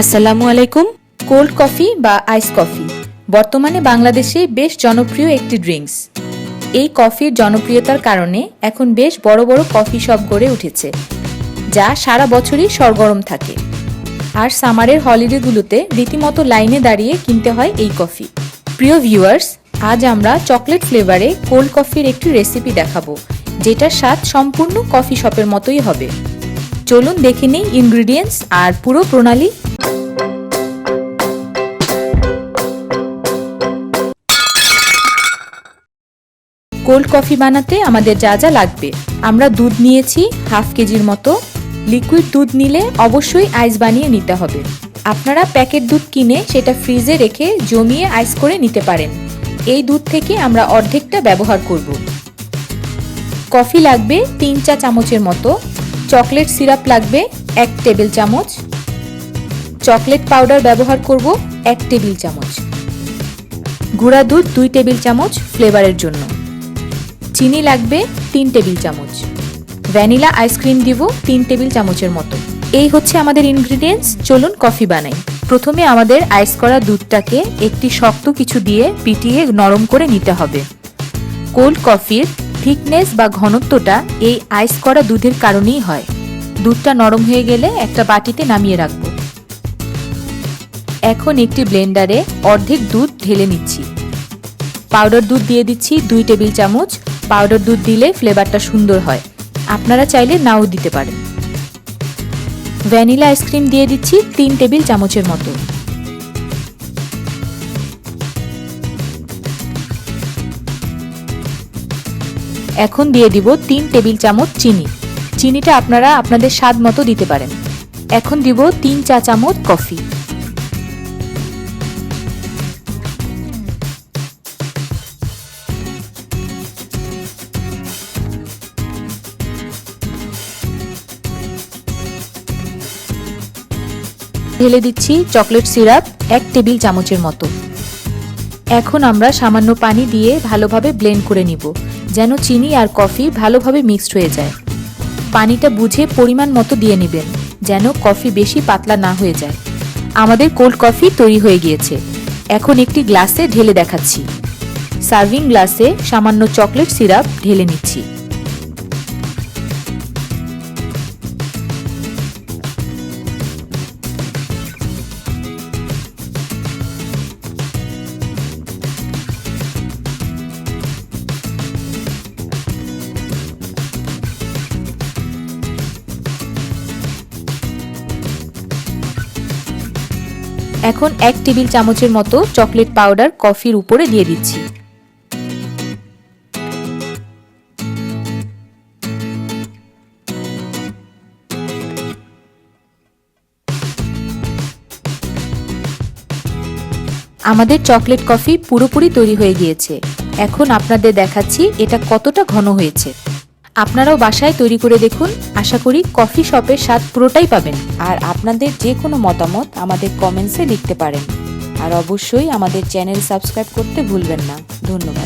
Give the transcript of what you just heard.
আসসালামু আলাইকুম। Cold coffee বা আইস কফি, বর্তমানে বাংলাদেশে বেশ জনপ্রিয় একটি ড্রিঙ্কস। এই কফির জনপ্রিয়তার কারণে এখন বেশ বড় বড় কফি শপ গড়ে উঠেছে, যা সারা বছরই সরগরম থাকে। আর সামারের হলিডেগুলোতে রীতিমতো লাইনে দাঁড়িয়ে কিনতে হয় এই কফি। প্রিয় ভিউয়ার্স, আজ আমরা চকলেট ফ্লেভারে কোল্ড কফির একটি রেসিপি দেখাবো, যেটার স্বাদ সম্পূর্ণ কফি শপের মতোই হবে। চলুন দেখে নিই ইনগ্রিডিয়েন্টস আর পুরো প্রণালী। কোল্ড কফি বানাতে আমাদের যা যা লাগবে। আমরা দুধ নিয়েছি, হাফ কেজির মতো। লিকুইড দুধ নিলে অবশ্যই আইস বানিয়ে নিতে হবে। আপনারা প্যাকেট দুধ কিনে সেটা ফ্রিজে রেখে জমিয়ে আইস করে নিতে পারেন। এই দুধ থেকে আমরা অর্ধেকটা ব্যবহার করব। কফি লাগবে তিন চা চামচের মতো। চকলেট সিরাপ লাগবে এক টেবিল চামচ। চকলেট পাউডার ব্যবহার করব এক টেবিল চামচ। গুঁড়া দুধ দুই টেবিল চামচ ফ্লেভারের জন্য। চিনি লাগবে তিন টেবিল চামচ। ভ্যানিলা আইসক্রিম দিব তিন টেবিল চামচের মতো। এই হচ্ছে আমাদের ইনগ্রিডিয়েন্টস চলুন কফি বানাই। প্রথমে আমাদের আইস করা দুধটাকে একটি শক্ত কিছু দিয়ে পিটিয়ে নরম করে নিতে হবে। কোল্ড কফির থিকনেস বা ঘনত্বটা এই আইস করা দুধের কারণেই হয়। দুধটা নরম হয়ে গেলে একটা বাটিতে নামিয়ে রাখব। এখন একটি ব্লেন্ডারে অর্ধেক দুধ ঢেলে নিচ্ছি। পাউডার দুধ দিয়ে দিচ্ছি দুই টেবিল চামচ পাউডার দুধ দিলে ফ্লেভারটা সুন্দর হয়। আপনারা চাইলে নাও দিতে পারেন। ভ্যানিলা আইসক্রিম দিয়ে দিচ্ছি তিন টেবিল চামচের মতো। এখন দিয়ে দিব তিন টেবিল চামচ চিনি। চিনিটা আপনারা আপনাদের স্বাদ মতো দিতে পারেন। এখন দিব তিন চা চামচ কফি। ঢেলে দিচ্ছি চকলেট সিরাপ এক টেবিল চামচের মতো। এখন আমরা সামান্য পানি দিয়ে ভালোভাবে ব্লেন্ড করে নিব, যেন চিনি আর কফি ভালোভাবে মিক্সড হয়ে যায়। পানিটা বুঝে পরিমাণ মতো দিয়ে নেবেন, যেন কফি বেশি পাতলা না হয়ে যায়। আমাদের কোল্ড কফি তৈরি হয়ে গিয়েছে। এখন একটি গ্লাসে ঢেলে দেখাচ্ছি। সার্ভিং গ্লাসে সামান্য চকলেট সিরাপ ঢেলে নিচ্ছি। এখন এক টেবিল চামচের মতো চকলেট পাউডার কফির উপরে দিয়ে দিচ্ছি। আমাদের চকলেট কফি পুরোপুরি তৈরি হয়ে গিয়েছে। এখন আপনাদের দেখাচ্ছি এটা কতটা ঘন হয়েছে। আপনারাও বাসায় তৈরি করে দেখুন। আশা করি কফি শপের স্বাদ পুরোটাই পাবেন। আর আপনাদের যে কোনো মতামত আমাদের কমেন্টসে লিখতে পারেন। আর অবশ্যই আমাদের চ্যানেল সাবস্ক্রাইব করতে ভুলবেন না। ধন্যবাদ।